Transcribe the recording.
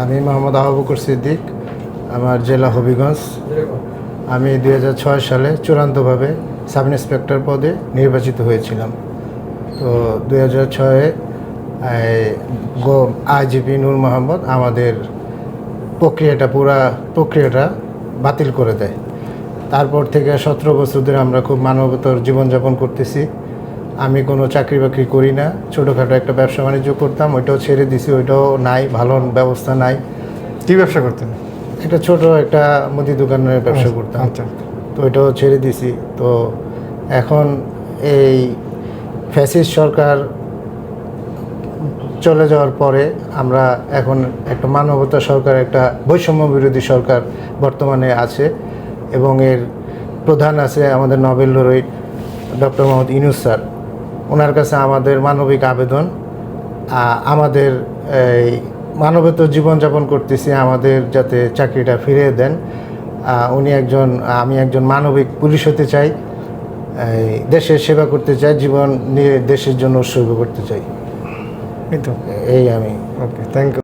আমি মোহাম্মদ আহবুকুর সিদ্দিক, আমার জেলা হবিগঞ্জ। আমি দুই হাজার ছয় সালে চূড়ান্তভাবে সাব ইন্সপেক্টর পদে নির্বাচিত হয়েছিলাম। তো দুই হাজার ছয়ে আইজিপি নূর মোহাম্মদ আমাদের প্রক্রিয়াটা পুরা, প্রক্রিয়াটা বাতিল করে দেয়। তারপর থেকে সতেরো বছর ধরে আমরা খুব মানবতর জীবনযাপন করতেছি। আমি কোনো চাকরি বাকরি করি না। ছোটোখাটো একটা ব্যবসা বাণিজ্য করতাম ওইটাও ছেড়ে দিছি ওইটাও নাই ভালো ব্যবস্থা নাই। কি ব্যবসা করতেন? একটা ছোট একটা মুদি দোকানের ব্যবসা করতাম। আচ্ছা। তো ওইটাও ছেড়ে দিছি। তো এখন এই ফ্যাসিস সরকার চলে যাওয়ার পরে আমরা এখন একটা মানবতা সরকার একটা বৈষম্য বিরোধী সরকার বর্তমানে আছে এবং এর প্রধান আছে আমাদের নোবেল লড়াই ডক্টর মোহাম্মদ ইনুস স্যার। ওনার কাছে আমাদের মানবিক আবেদন আমাদের এই মানবত জীবনযাপন করতেছি আমাদের যাতে চাকরিটা ফিরিয়ে দেন। উনি একজন আমি একজন মানবিক পুলিশ হতে চাই এই দেশের সেবা করতে চাই জীবন নিয়ে দেশের জন্য উৎসর্গ করতে চাই। এই আমি। Okay thank you